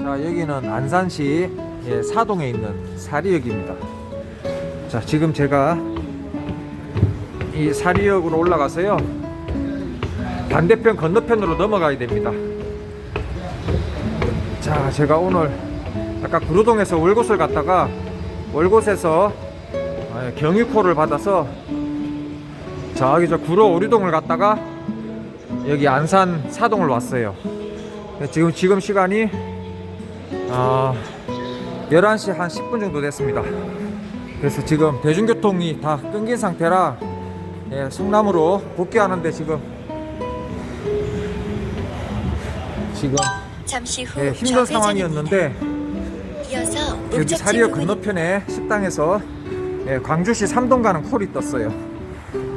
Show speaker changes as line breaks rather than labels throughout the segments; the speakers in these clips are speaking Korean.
자 여기는 안산시 예, 사동에 있는 사리역입니다. 자 지금 제가 이 사리역으로 올라가서요 반대편 건너편으로 넘어가야 됩니다. 자 제가 오늘 아까 구로동에서 월곶을 갔다가 월곶에서 아, 경유코를 받아서 저기 저 구로 오리동을 갔다가 여기 안산 사동을 왔어요. 지금 지금 시간이 어, 11시 한 10분 정도 됐습니다. 그래서 지금 대중교통이 다 끊긴 상태라 예, 성남으로 복귀하는데 지금 지금 예, 힘든 상황이었는데 여기 사리역 건너편에 식당에서 예, 광주시 삼동 가는 콜이 떴어요.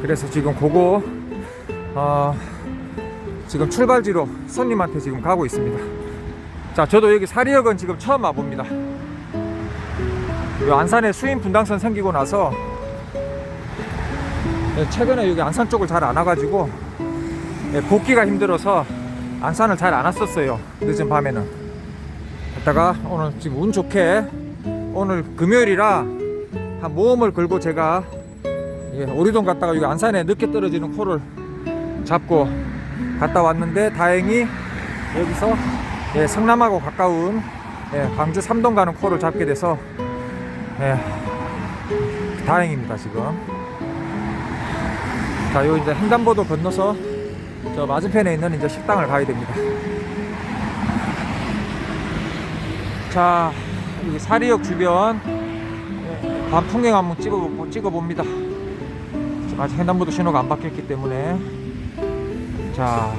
그래서 지금 그거 어, 지금 출발지로 손님한테 지금 가고 있습니다. 자, 저도 여기 사리역은 지금 처음 와봅니다. 이 안산에 수인 분당선 생기고 나서 예, 최근에 여기 안산 쪽을 잘 안 와가지고 예, 복귀가 힘들어서 안산을 잘 안 왔었어요. 늦은 밤에는. 갔다가 오늘 지금 운 좋게 오늘 금요일이라 한 모험을 걸고 제가 예, 오리동 갔다가 여기 안산에 늦게 떨어지는 코를 잡고 갔다 왔는데 다행히 여기서 예, 성남하고 가까운 예, 광주 삼동 가는 코를 잡게 돼서 예, 다행입니다 지금. 자 요 이제 횡단보도 건너서 저 맞은편에 있는 이제 식당을 가야 됩니다. 자 여기 사리역 주변 예, 밤 풍경 한번 찍어, 찍어봅니다. 아직 횡단보도 신호가 안 바뀌었기 때문에. 자,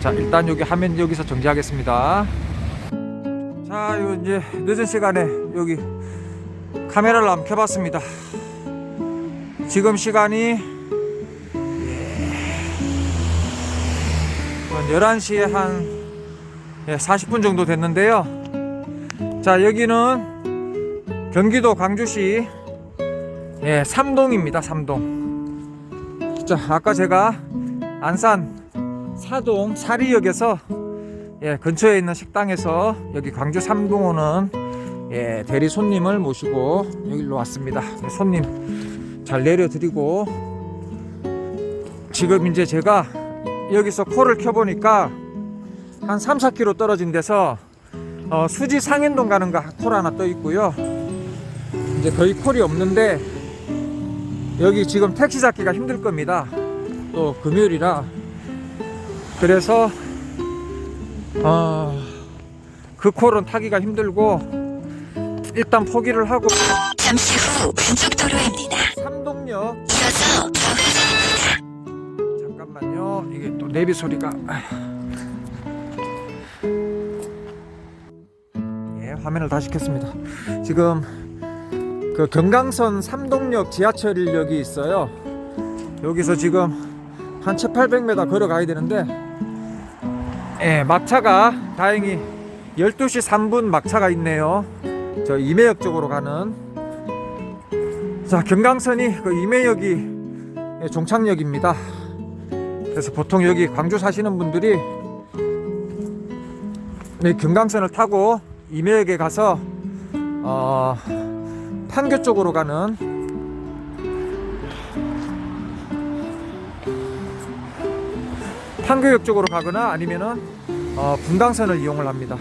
자 일단 여기 화면 여기서 정지하겠습니다 자요 이제 늦은 시간에 여기 카메라를 한번 켜봤습니다 지금 시간이 예, 11시에 한 예, 40분 정도 됐는데요. 자, 여기는 경기도 광주시 예, 삼동입니다. 삼동. 자, 아까 제가 안산 사동 사리역에서 예, 근처에 있는 식당에서 여기 광주 삼동 오는 예, 대리 손님을 모시고 여기로 왔습니다. 네, 손님 잘 내려드리고 지금 이제 제가 여기서 코를 켜보니까 한 3, 4km 떨어진 데서 어, 수지 상현동 가는 거 콜 하나 떠 있고요. 이제 거의 콜이 없는데 여기 지금 택시 잡기가 힘들 겁니다. 또 금요일이라 그래서 어, 그 콜은 타기가 힘들고 일단 포기를 하고
잠시 후 왼쪽 도로입니다.
삼동역
이어서.
잠깐만요. 이게 또 내비 소리가. 예, 화면을 다시 켰습니다. 지금 그 경강선 삼동역 지하철역이 있어요. 여기서 지금 한 7, 800m 걸어가야 되는데, 예, 막차가 다행히 12시 3분 막차가 있네요. 저 임해역 쪽으로 가는. 자, 경강선이 그 예, 종착역입니다. 그래서 보통 여기 광주 사시는 분들이 네, 금강선을 타고 임해역에 가서 어, 판교 쪽으로 가는 판교역 쪽으로 가거나 아니면은 어, 분당선을 이용을 합니다.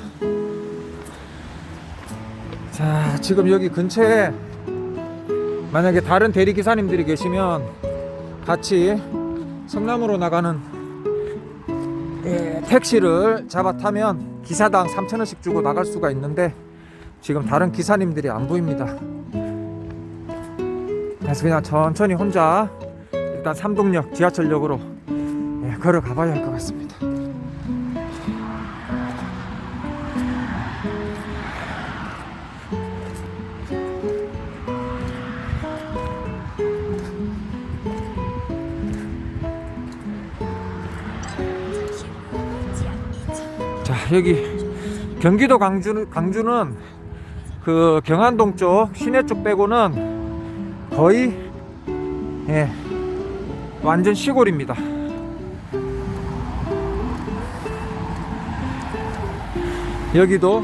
자, 지금 여기 근처에 만약에 다른 대리 기사님들이 계시면 같이 성남으로 나가는 예, 택시를 잡아 타면 기사당 3,000원씩 주고 나갈 수가 있는데 지금 다른 기사님들이 안 보입니다. 그래서 그냥 천천히 혼자 일단 삼동역 지하철역으로 예, 걸어가 봐야 할 것 같습니다. 자 여기 경기도 광주, 광주는 그 경안동 쪽 시내 쪽 빼고는 거의 예, 완전 시골입니다. 여기도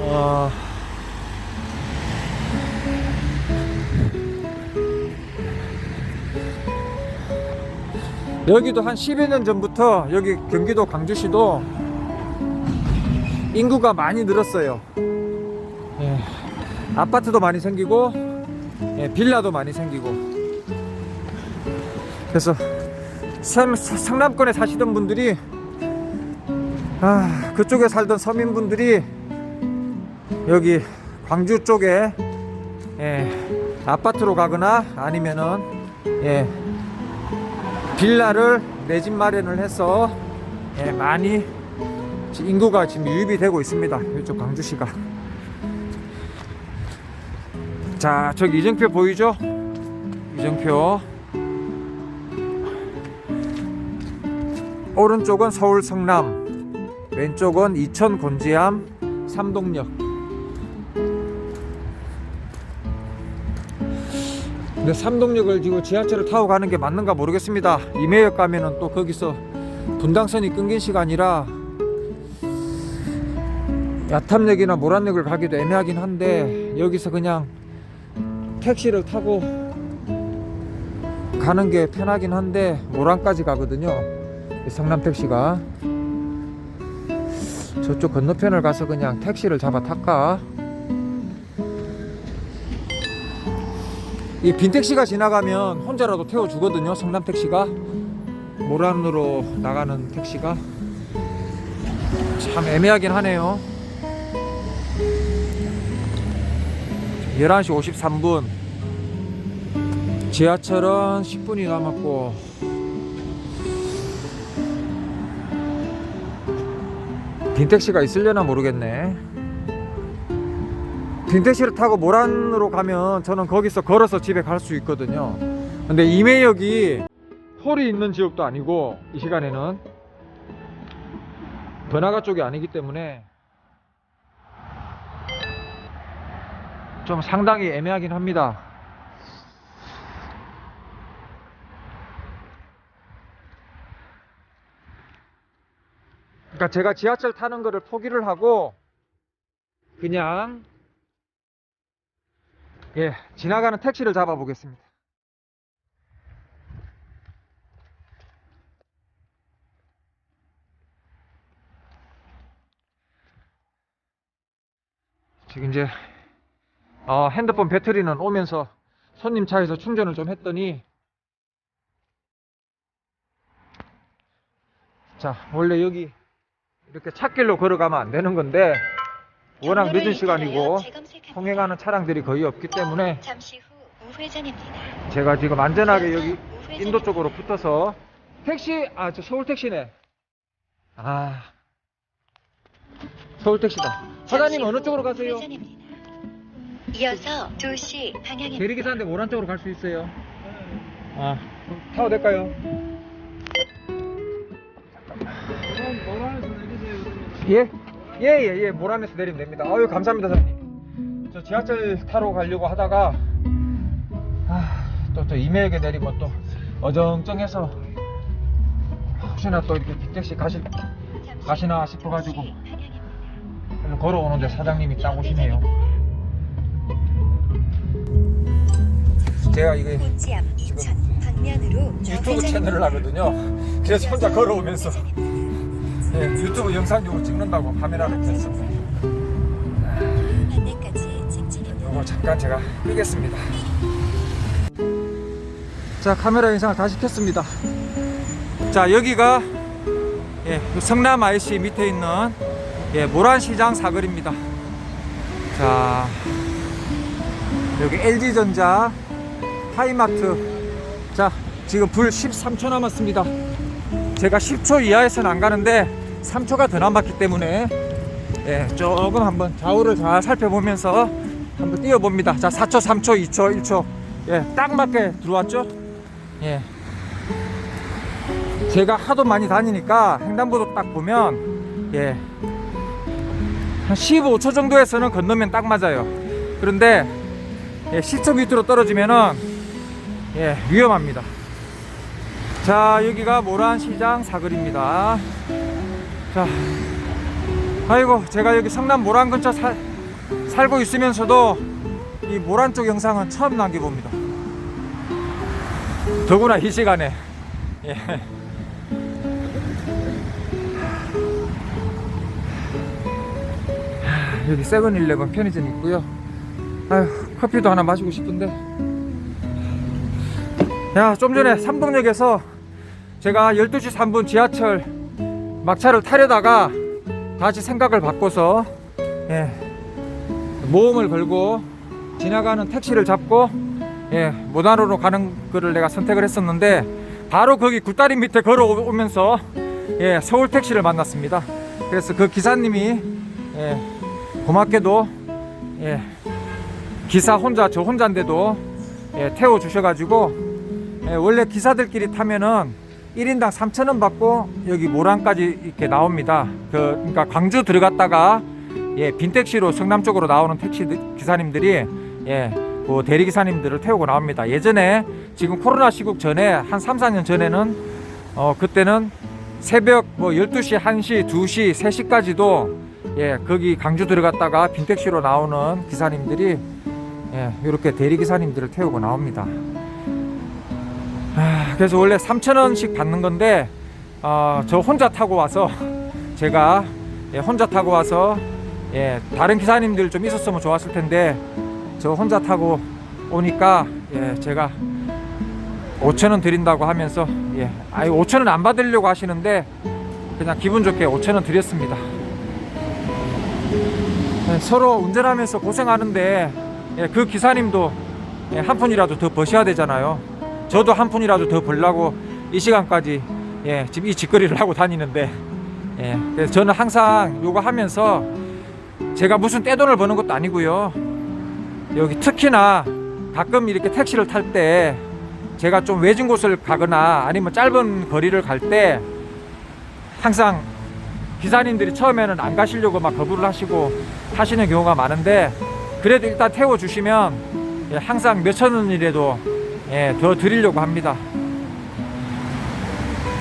어, 여기도 한 10여 년 전부터 여기 경기도 광주시도 인구가 많이 늘었어요. 예, 아파트도 많이 생기고 예, 빌라도 많이 생기고 그래서 성, 성남권에 사시던 분들이 아, 그쪽에 살던 서민분들이 여기 광주 쪽에 예, 아파트로 가거나 아니면은 예, 빌라를 내 집 마련을 해서 예, 많이 지- 인구가 지금 유입이 되고 있습니다. 이쪽 광주시가. 자, 저기 이정표 보이죠? 이정표. 오른쪽은 서울 성남, 왼쪽은 이천 곤지암 삼동역. 근데 삼동역을 지금 지하철을 타고 가는 게 맞는가 모르겠습니다. 임해역 가면은 또 거기서 분당선이 끊긴 시간이라 야탐역이나 모란역을 가기도 애매하긴 한데 여기서 그냥 택시를 타고 가는 게 편하긴 한데 모란까지 가거든요. 이 성남 택시가 저쪽 건너편을 가서 그냥 택시를 잡아 탈까? 이 빈택시가 지나가면 혼자라도 태워주거든요. 성남 택시가 모란으로 나가는 택시가 참 애매하긴 하네요. 11시 53분 지하철은 10분이 남았고 빈택시가 있으려나 모르겠네. 빈택시를 타고 모란으로 가면 저는 거기서 걸어서 집에 갈 수 있거든요. 근데 임해역이 홀이 있는 지역도 아니고 이 시간에는. 번화가 쪽이 아니기 때문에 좀 상당히 애매하긴 합니다. 그러니까 제가 지하철 타는 거를 포기를 하고 그냥 예, 지나가는 택시를 잡아 보겠습니다. 지금 이제 어, 핸드폰 배터리는 오면서 손님 차에서 충전을 좀 했더니 자 원래 여기 이렇게 찻길로 걸어가면 안 되는 건데 워낙 늦은 시간이고 통행하는 차량들이 거의 없기 때문에. 제가 지금 안전하게 여기. 인도 쪽으로 붙어서 택시 아 저 서울 택시네 아 서울 택시다 사장님 어느 쪽으로 가세요?
이어서 2시 방향입니다.
대리기사인데 모란 쪽으로 갈 수 있어요. 아, 타도 될까요? 예? 예, 예, 예, 모란에서 내리면 됩니다. 아유, 감사합니다, 사장님. 저 지하철 타러 가려고 하다가, 아, 또, 또 이메일에 내리면 또 어정쩡해서, 혹시나 또 이렇게 빅택시 가실, 가시나
후
싶어가지고.
2시 방향입니다.
그냥 걸어오는데 사장님이 딱 오시네요. 제가 이게
방면으로
유튜브 채널을 하거든요. 그래서 혼자 걸어오면서 예, 유튜브 영상용으로 찍는다고 카메라를
켰습니다.
이거 잠깐 제가 끄겠습니다. 자 카메라 영상을 다시 켰습니다. 자 여기가 예, 성남 IC 밑에 있는 예, 모란시장 사거리입니다. 자 여기 LG전자 하이마트 자 지금 불 13초 남았습니다. 제가 10초 이하에서는 안 가는데 3초가 더 남았기 때문에 예, 조금 한번 좌우를 잘 살펴보면서 한번 뛰어봅니다. 자, 4초, 3초, 2초, 1초. 예, 딱 맞게 들어왔죠? 예. 제가 하도 많이 다니니까 횡단보도 딱 보면, 예. 한 15초 정도에서는 건너면 딱 맞아요. 그런데, 예, 10초 밑으로 떨어지면은, 예, 위험합니다. 자, 여기가 모란시장 사거리입니다. 자, 아이고 제가 여기 성남 모란 근처 살, 살고 있으면서도 이 모란 쪽 영상은 처음 남겨봅니다. 더구나 이 시간에. 예. 하, 여기 세븐일레븐 편의점 있고요. 아휴 커피도 하나 마시고 싶은데. 야 좀 전에 삼동역에서 제가 12시 3분 지하철 막차를 타려다가 다시 생각을 바꿔서 예, 모험을 걸고 지나가는 택시를 잡고 예, 모단으로 가는 거를 내가 선택을 했었는데 바로 거기 굴다리 밑에 걸어오면서 예, 서울 택시를 만났습니다. 그래서 그 기사님이 예, 고맙게도 예, 기사 혼자 저 혼자인데도 예, 태워 주셔가지고 예, 원래 기사들끼리 타면은 1인당 3,000원 받고 여기 모란까지 이렇게 나옵니다. 그 그러니까 광주 들어갔다가 예, 빈택시로 성남 쪽으로 나오는 택시 기사님들이 예, 그 대리 기사님들을 태우고 나옵니다. 예전에 지금 코로나 시국 전에 한 3, 4년 전에는 어 그때는 새벽 뭐 12시, 1시, 2시, 3시까지도 예, 거기 강주 들어갔다가 빈택시로 나오는 기사님들이 예, 이렇게 대리 기사님들을 태우고 나옵니다. 아, 그래서 원래 3,000원씩 받는 건데 어, 저 혼자 타고 와서 제가 예, 혼자 타고 와서 예, 다른 기사님들 좀 있었으면 좋았을 텐데 저 혼자 타고 오니까 예, 제가 5,000원 드린다고 하면서 예, 아니 5,000원 안 받으려고 하시는데 그냥 기분 좋게 5,000원 드렸습니다. 예, 서로 운전하면서 고생하는데 예, 그 기사님도 예, 한 푼이라도 더 버셔야 되잖아요. 저도 한 푼이라도 더 벌라고 이 시간까지 예, 지금 이 짓거리를 하고 다니는데 예, 그래서 저는 항상 요거 하면서 제가 무슨 떼돈을 버는 것도 아니고요. 여기 특히나 가끔 이렇게 택시를 탈 때 제가 좀 외진 곳을 가거나 아니면 짧은 거리를 갈 때 항상 기사님들이 처음에는 안 가시려고 막 거부를 하시고 하시는 경우가 많은데 그래도 일단 태워 주시면 예, 항상 몇천 원이라도 예, 더 드리려고 합니다.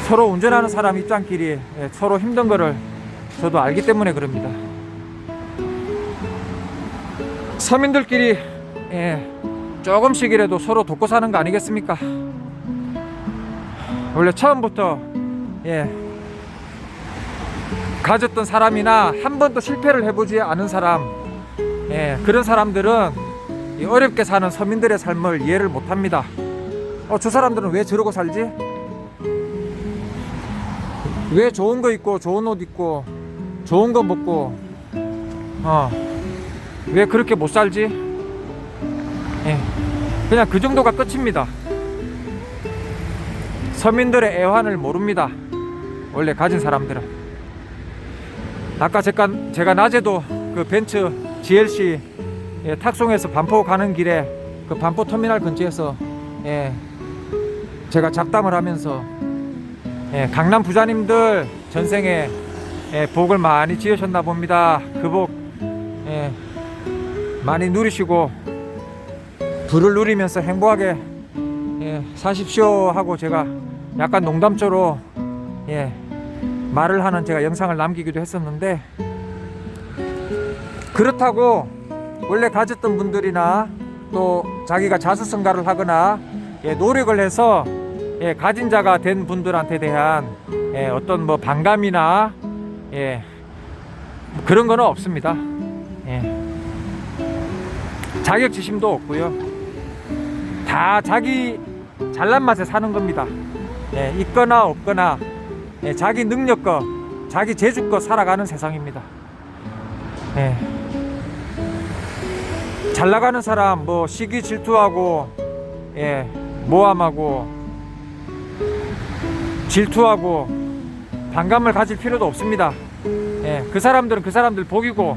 서로 운전하는 사람 입장끼리 예, 서로 힘든 거를 저도 알기 때문에 그럽니다. 서민들끼리 예, 조금씩이라도 서로 돕고 사는 거 아니겠습니까? 원래 처음부터 예, 가졌던 사람이나 한 번도 실패를 해보지 않은 사람 예, 그런 사람들은 이 어렵게 사는 서민들의 삶을 이해를 못합니다. 어, 저 사람들은 왜 저러고 살지? 왜 좋은 거 입고 좋은 옷 입고 좋은 거 먹고 어, 왜 그렇게 못 살지? 예, 그냥 그 정도가 끝입니다. 서민들의 애환을 모릅니다. 원래 가진 사람들은. 아까 제가, 제가 낮에도 그 벤츠 GLC 예, 탁송해서 반포 가는 길에 그 반포 터미널 근처에서 예, 제가 잡담을 하면서 예, 강남 부자님들 전생에 예, 복을 많이 지으셨나 봅니다. 그복 예, 많이 누리시고 불을 누리면서 행복하게 예, 사십시오 하고 제가 약간 농담조로 예, 말을 하는 제가 영상을 남기기도 했었는데 그렇다고 원래 가졌던 분들이나 또 자기가 자수성가를 하거나 예, 노력을 해서 예, 가진 자가 된 분들한테 대한 예, 어떤 뭐 반감이나 예, 뭐 그런 거는 없습니다. 예. 자격지심도 없고요. 다 자기 잘난 맛에 사는 겁니다. 예, 있거나 없거나 예, 자기 능력껏 자기 재주껏 살아가는 세상입니다. 예. 잘 나가는 사람 뭐 시기 질투하고 예, 모함하고 질투하고 반감을 가질 필요도 없습니다. 예, 그 사람들은 그 사람들 복이고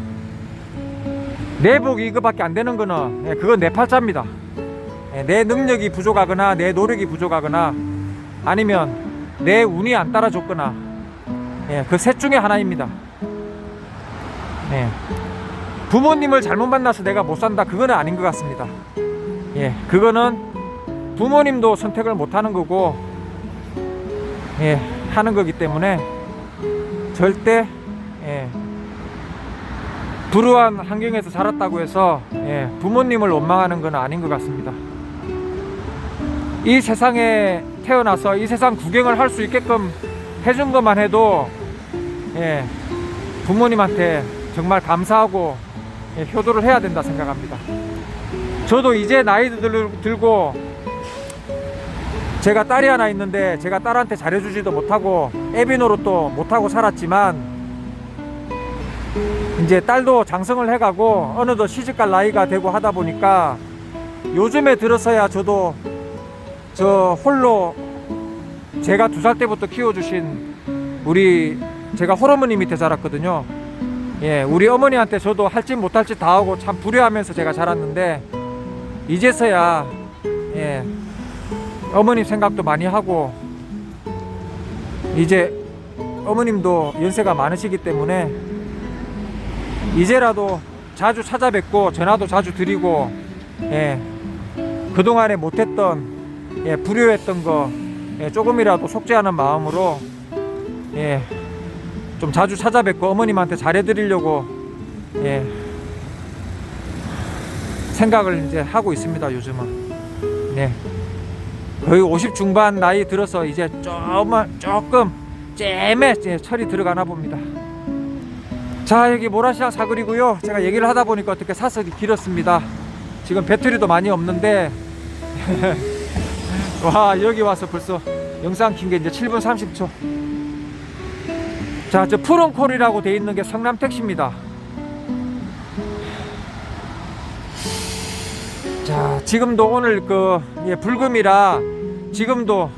내 복이 이거밖에 안 되는 거는 예, 그건 내 팔자입니다. 예, 내 능력이 부족하거나 내 노력이 부족하거나 아니면 내 운이 안 따라줬거나 예, 그 셋 중에 하나입니다. 예. 부모님을 잘못 만나서 내가 못 산다 그거는 아닌 것 같습니다. 예, 그거는 부모님도 선택을 못 하는 거고 예, 하는 거기 때문에 절대 예, 불우한 환경에서 자랐다고 해서 예, 부모님을 원망하는 건 아닌 것 같습니다. 이 세상에 태어나서 이 세상 구경을 할 수 있게끔 해준 것만 해도 예, 부모님한테 정말 감사하고 예, 효도를 해야 된다 생각합니다. 저도 이제 나이 들, 들고 제가 딸이 하나 있는데 제가 딸한테 잘해주지도 못하고 애비 노릇도 못하고 살았지만 이제 딸도 장성을 해가고 어느덧 시집갈 나이가 되고 하다 보니까 요즘에 들어서야 저도 저 홀로 제가 두 살 때부터 키워주신 우리 제가 홀어머니 밑에 자랐거든요. 예, 우리 어머니한테 저도 할짓 못할 짓다 하고 참 불효하면서 제가 자랐는데 이제서야 예, 어머님 생각도 많이 하고 이제 어머님도 연세가 많으시기 때문에 이제라도 자주 찾아뵙고 전화도 자주 드리고 예, 그동안에 못했던 예, 불효했던 거 예, 조금이라도 속죄하는 마음으로 예, 좀 자주 찾아뵙고 어머님한테 잘해드리려고 예, 생각을 이제 하고 있습니다 요즘은 네. 거의 50 중반 나이 들어서 이제 조금 조금 잼에 철이 들어가나 봅니다. 자 여기 모라시아 사거리고요. 제가 얘기를 하다 보니까 어떻게 사석이 길었습니다. 지금 배터리도 많이 없는데 와 여기 와서 벌써 영상 킨 게 이제 7분 30초. 자 저 푸른콜이라고 돼 있는 게 성남 택시입니다. 자 지금도 오늘 그 예, 불금이라 지금도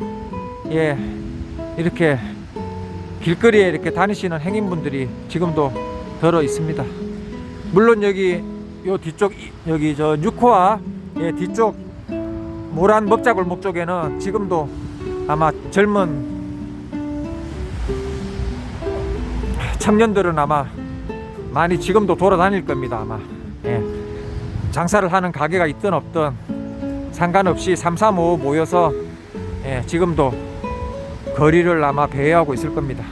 예 이렇게 길거리에 이렇게 다니시는 행인분들이 지금도 들어 있습니다. 물론 여기 요 뒤쪽 이- 여기 저 6호와 예, 뒤쪽 모란 먹자골목 쪽에는 지금도 아마 젊은 청년들은 아마 많이 지금도 돌아다닐 겁니다 아마 예. 장사를 하는 가게가 있든 없든 상관없이 3, 3, 5 모여서 예, 지금도 거리를 아마 배회하고 있을 겁니다.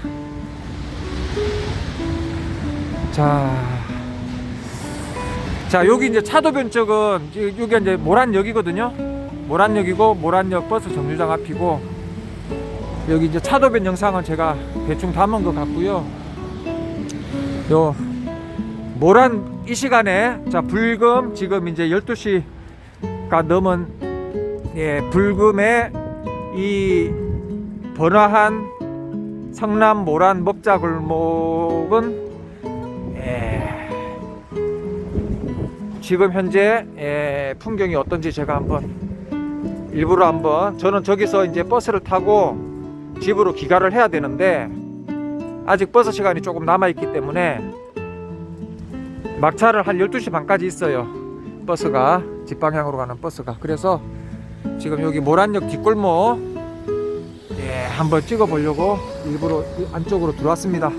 자, 자 여기 이제 차도변 쪽은 이- 여기 이제 모란역이거든요. 모란역이고 모란역 버스 정류장 앞이고 여기 이제 차도변 영상은 제가 대충 담은 것 같고요. 요 모란 이 시간에 자 불금 지금 이제 12시가 넘은 예 불금에 이 번화한 성남 모란 먹자 골목은 예 지금 현재 예 풍경이 어떤지 제가 한번 일부러 한번 저는 저기서 이제 버스를 타고 집으로 귀가를 해야 되는데 아직 버스 시간이 조금 남아 있기 때문에 막차를 한 12시 반까지 있어요. 버스가 집 방향으로 가는 버스가. 그래서 지금 여기 모란역 뒷골목 예, 한번 찍어 보려고 일부러 이 안쪽으로 들어왔습니다.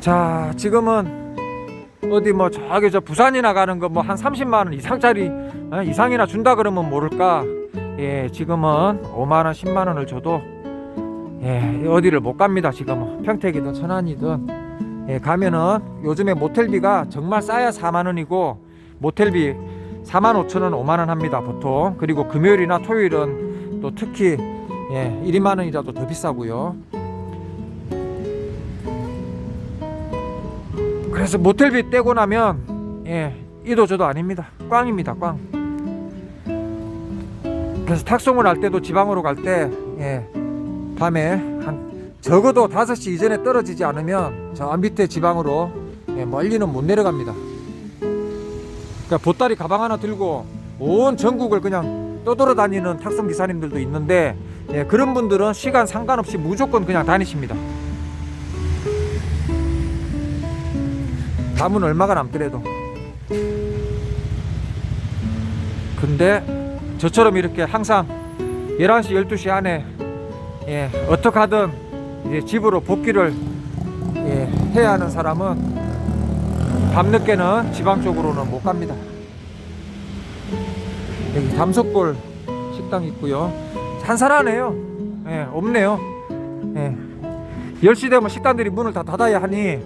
자, 지금은 어디 뭐 저기 저 부산이나 가는 거 뭐 한 30만 원 이상짜리 어, 이상이나 준다 그러면 모를까. 예, 지금은 5만 원, 10만 원을 줘도 예, 어디를 못 갑니다. 지금은 평택이든 천안이든 예, 가면은 요즘에 모텔비가 정말 싸야 4만 원이고 모텔비 4만 5천 원, 5만 원 합니다. 보통 그리고 금요일이나 토요일은 또 특히 예, 1, 2만 원이라도 더 비싸고요. 그래서 모텔비 떼고 나면 예, 이도 저도 아닙니다. 꽝입니다. 꽝. 그래서 탁송을 할 때도 지방으로 갈때 예, 밤에 한 적어도 5시 이전에 떨어지지 않으면 저 밑에 지방으로 예, 멀리는 못 내려갑니다. 그러니까 보따리 가방 하나 들고 온 전국을 그냥 떠돌아다니는 탁송 기사님들도 있는데 예, 그런 분들은 시간 상관없이 무조건 그냥 다니십니다. 남은 얼마가 남더라도. 근데 저처럼 이렇게 항상 11시, 12시 안에 예, 어떻게 하든 이제 집으로 복귀를 예, 해야 하는 사람은 밤늦게는 지방 쪽으로는 못 갑니다. 여기 담석골 식당 있고요. 한산하네요. 예, 없네요. 예. 10시 되면 식당들이 문을 다 닫아야 하니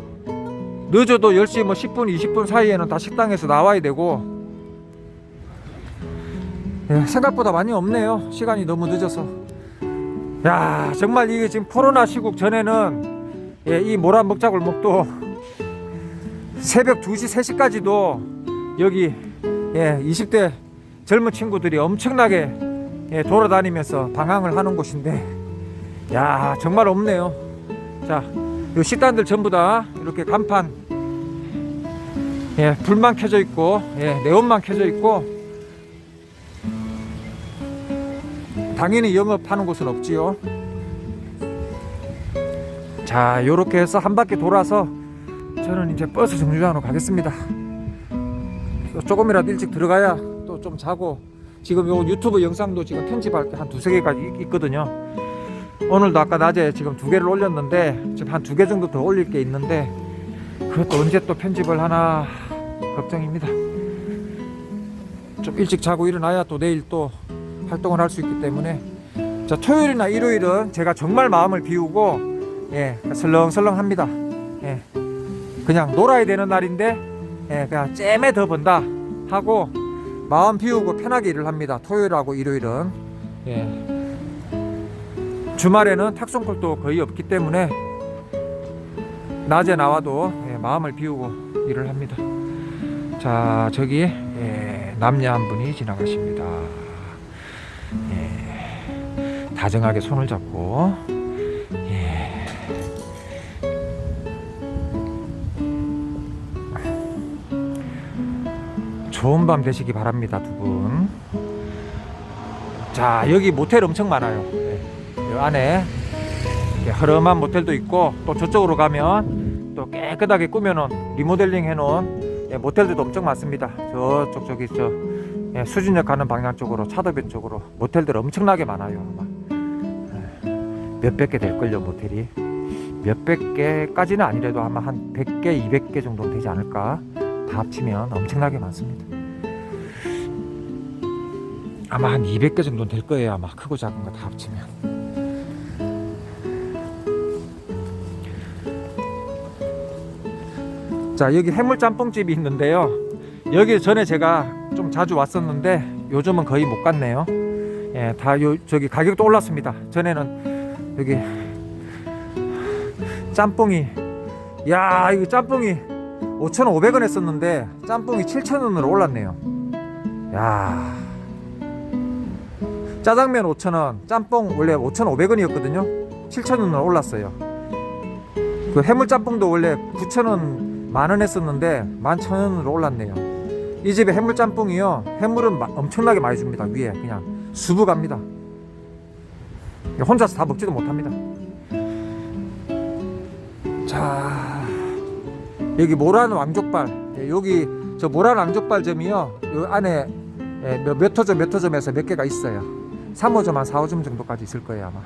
늦어도 10시 뭐 10분 20분 사이에는 다 식당에서 나와야 되고 예, 생각보다 많이 없네요. 시간이 너무 늦어서. 야 정말 이게 지금 코로나 시국 전에는 예, 이 모란 먹자골목도 새벽 2시 3시까지도 여기 예, 20대 젊은 친구들이 엄청나게 예, 돌아다니면서 방황을 하는 곳인데 야 정말 없네요. 자, 요 식당들 전부 다 이렇게 간판 예, 불만 켜져 있고 예, 네온만 켜져 있고 당연히 영업하는 곳은 없지요. 자, 요렇게 해서 한 바퀴 돌아서 저는 이제 버스 정류장으로 가겠습니다. 또 조금이라도 일찍 들어가야 또 좀 자고 지금 요 유튜브 영상도 지금 편집할 게 한 두세 있- 있거든요. 오늘도 아까 낮에 지금 두 개를 올렸는데 지금 한 두 개 정도 더 올릴 게 있는데 그것도 언제 또 편집을 하나 걱정입니다. 좀 일찍 자고 일어나야 또 내일 또 활동을 할 수 있기 때문에 자 토요일이나 일요일은 제가 정말 마음을 비우고 예 설렁설렁합니다. 예 그냥 놀아야 되는 날인데 예 그냥 잼에 더 번다 하고 마음 비우고 편하게 일을 합니다. 토요일하고 일요일은 예 주말에는 탁송콜도 거의 없기 때문에 낮에 나와도 예, 마음을 비우고 일을 합니다. 자 저기 예, 남녀 한 분이 지나가십니다. 예, 다정하게 손을 잡고 예. 좋은 밤 되시기 바랍니다 두 분. 자 여기 모텔 엄청 많아요. 예, 이 안에 허름한 모텔도 있고 또 저쪽으로 가면 또 깨끗하게 꾸며놓은 리모델링 해놓은 예, 모텔들도 엄청 많습니다. 저쪽 저기 저 예, 수진역 가는 방향 쪽으로 차도배 쪽으로 모텔들 엄청나게 많아요. 아마 예, 몇백 개 될걸요 모텔이 몇백 개까지는 아니래도 아마 한 100개, 200개 정도 되지 않을까. 다 합치면 엄청나게 많습니다. 아마 한 200개 정도 될 거예요. 아마 크고 작은 거 다 합치면. 자 여기 해물 짬뽕집이 있는데요 여기 전에 제가 좀 자주 왔었는데 요즘은 거의 못 갔네요 예 다 요 저기 가격도 올랐습니다 전에는 여기 짬뽕이 야 이거 짬뽕이 5,500원 했었는데 짬뽕이 7,000원으로 올랐네요 야 짜장면 5,000원 짬뽕 원래 5,500원이었거든요 7,000원으로 올랐어요 그 해물 짬뽕도 원래 9,000원 만원 했었는데 11,000원으로 올랐네요. 이 집에 해물 짬뽕이요. 해물은 마- 엄청나게 많이 줍니다. 위에 그냥 수부 갑니다. 혼자서 다 먹지도 못합니다. 자, 여기 모란 왕족발. 예, 여기 저 모란 왕족발점이요. 요 안에 예, 몇, 몇 호점 몇 호점에서 몇 개가 있어요. 3호점 한 4호점 정도까지 있을 거예요 아마.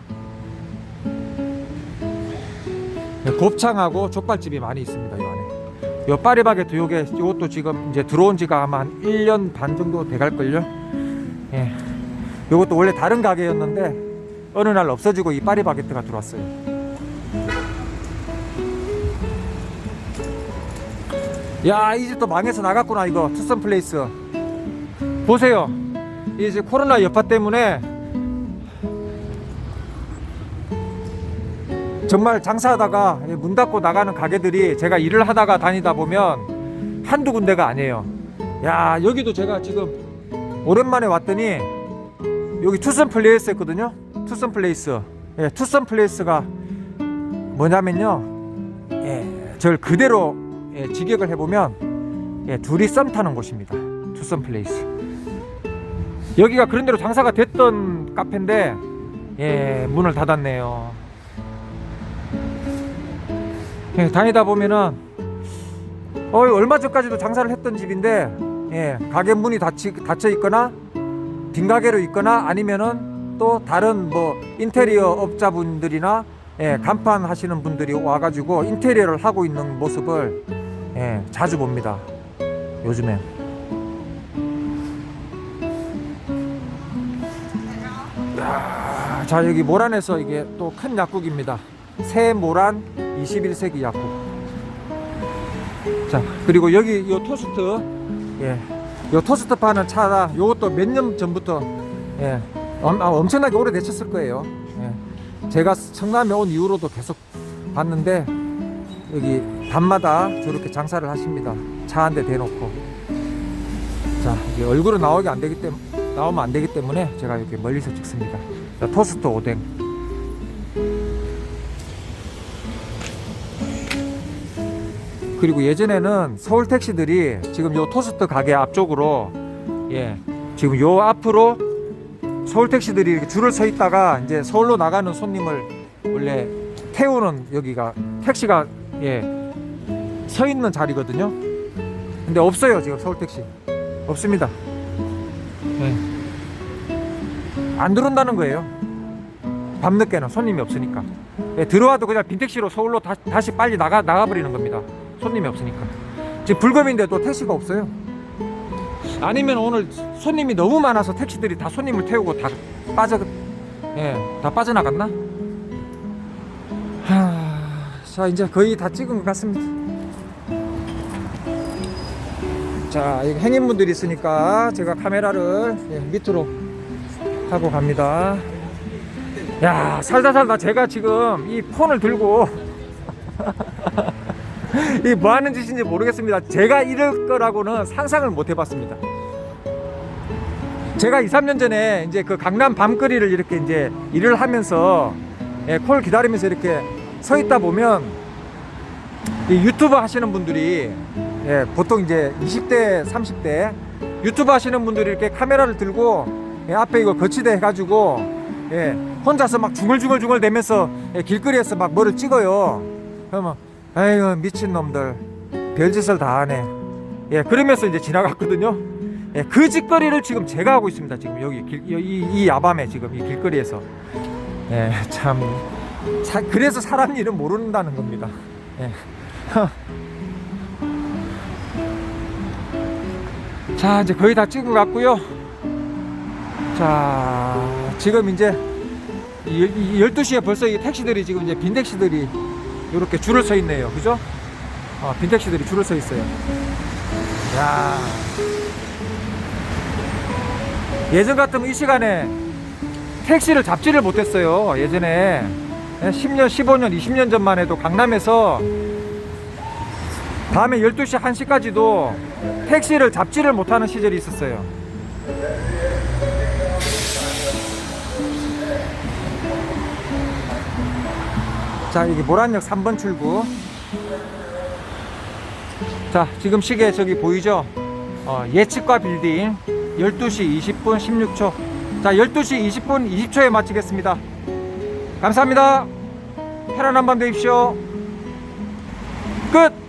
예, 곱창하고 족발집이 많이 있습니다. 이 안에. 요 파리바게트 요게 요것도 지금 이제 들어온 지가 아마 한 1년 반 정도 돼갈 걸요. 예. 요것도 원래 다른 가게였는데 어느 날 없어지고 이 파리바게트가 들어왔어요. 야, 이 집도 망해서 나갔구나 이거 투썸 플레이스. 보세요. 이제 코로나 여파 때문에 정말 장사하다가 문 닫고 나가는 가게들이 제가 일을 하다가 다니다 보면 한두 군데가 아니에요. 야, 여기도 제가 지금 오랜만에 왔더니 여기 투썸 플레이스 했거든요. 투썸 플레이스. 예, 투썸 플레이스가 뭐냐면요. 예, 저를 그대로 예, 직역을 해보면 예, 둘이 썸 타는 곳입니다. 투썸 플레이스. 여기가 그런 대로 장사가 됐던 카페인데 예, 문을 닫았네요. 예, 다니다 보면은 어 얼마 전까지도 장사를 했던 집인데 예, 가게 문이 닫히, 닫혀 있거나 빈 가게로 있거나 아니면은 또 다른 뭐 인테리어 업자분들이나 예, 간판 하시는 분들이 와가지고 인테리어를 하고 있는 모습을 예, 자주 봅니다. 요즘엔. 야, 자 여기 모란에서 이게 또 큰 약국입니다. 세모란 21세기 약국. 자, 그리고 여기 요 토스트, 예, 요 토스트 파는 차다. 요것도 몇 년 전부터, 예, 엄, 아, 엄청나게 오래 되셨을 거예요. 예. 제가 청남에 온 이후로도 계속 봤는데, 여기 밤마다 저렇게 장사를 하십니다. 차 한 대 대놓고. 자, 얼굴은 나오기 안 되기 때문에, 나오면 안 되기 때문에 제가 이렇게 멀리서 찍습니다. 자, 토스트 오뎅. 그리고 예전에는 서울 택시들이 지금 요 토스트 가게 앞쪽으로 예 지금 요 앞으로 서울 택시들이 이렇게 줄을 서 있다가 이제 서울로 나가는 손님을 원래 태우는 여기가 택시가 예 서 있는 자리거든요. 근데 없어요 지금 서울 택시 없습니다. 예. 안 들어온다는 거예요. 밤늦게는 손님이 없으니까. 예, 들어와도 그냥 빈택시로 서울로 다, 다시 빨리 나가 나가버리는 겁니다. 손님이 없으니까. 지금 불금인데도 택시가 없어요. 아니면 오늘 손님이 너무 많아서 택시들이 다 손님을 태우고 다 빠져, 예, 다 빠져나갔나? 하, 자 이제 거의 다 찍은 것 같습니다. 자, 여기 행인분들이 있으니까 제가 카메라를 예, 밑으로 하고 갑니다. 야, 살다 살다 제가 지금 이 폰을 들고 이뭐 하는 짓인지 모르겠습니다. 제가 이럴 거라고는 상상을 못 해봤습니다. 제가 2, 3년 전에 이제 그 강남 밤거리를 이렇게 이제 일을 하면서 예, 콜 기다리면서 이렇게 서 있다 보면 이 유튜브 하시는 분들이 예, 보통 이제 20대, 30대 유튜브 하시는 분들이 이렇게 카메라를 들고 예, 앞에 이거 거치대 해가지고 예, 혼자서 막 중얼중얼중얼 대면서 예, 길거리에서 막 뭐를 찍어요. 그러면 아이고 미친 놈들 별짓을 다 하네. 예, 그러면서 이제 지나갔거든요. 예, 그 짓거리를 지금 제가 하고 있습니다. 지금. 여기 길, 이, 이 야밤에 지금 이 길거리에서. 예, 참. 사- 그래서 사람 일은 모른다는 겁니다. 예. 자 이제 거의 다 찍은 것 같고요. 자 지금 이제 이, 이 12시에 벌써 이 택시들이 지금 이제 빈 택시들이 이렇게 줄을 서 있네요. 그죠? 어, 빈 택시들이 줄을 서 있어요. 야 예전 같으면 이 시간에 택시를 잡지를 못했어요 예전에 10년 15년 20년 전만 해도 강남에서 밤에 12시 1시까지도 택시를 잡지를 못하는 시절이 있었어요. 자, 이게 모란역 3번 출구. 자, 지금 시계 저기 보이죠? 어, 예측과 빌딩 12시 20분 16초. 자, 12시 20분 20초에 마치겠습니다. 감사합니다. 편안한 밤 되십시오. 끝!